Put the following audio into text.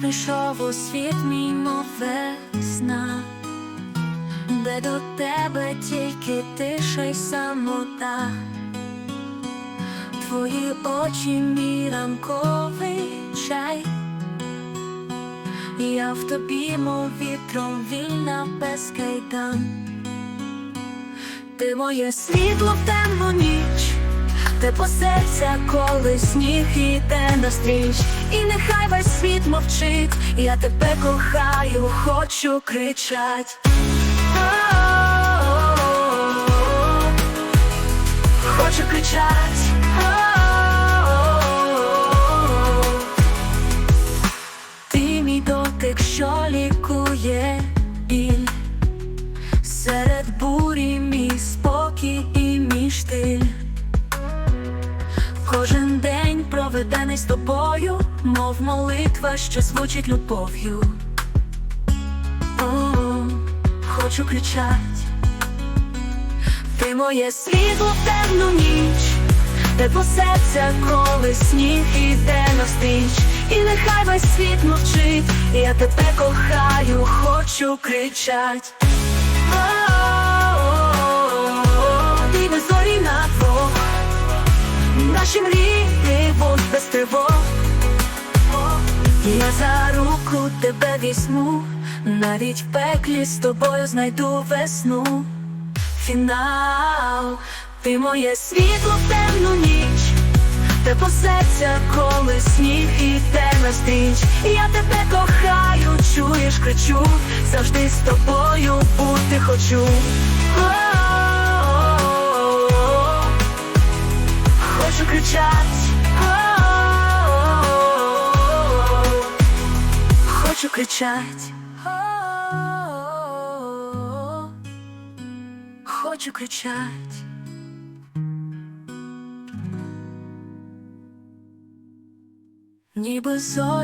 прийшов у світ мій мов весна, де до тебе тільки тиша й самота, твої очі мій ранковий чай, я в тобі, мов вітром вільна без кайдан. Ти моє світло в темну ніч, ти по серця, коли сніг іде настріч, і нехай весь світ мовчить, я тебе кохаю, хочу кричать. Хочу кричать. День проведений з тобою, мов молитва, що звучить любов'ю. Хочу кричать. Ти моє світло в темну ніч, тепло серця, коли сніг іде навстріч, і нехай весь світ мовчить, я тебе кохаю, хочу кричать. Ти зорі на двох, наші мрії будуть без тривог. Я за руку тебе візьму, навіть в пеклі з тобою знайду весну. Фінал, ти моє світло в темну ніч, тепло серця, коли сніг іде настріч. Я тебе кохаю, чуєш, кричу, завжди з тобою бути хочу. Хочу кричать. Кричать. Хочу кричать. Ніби зорі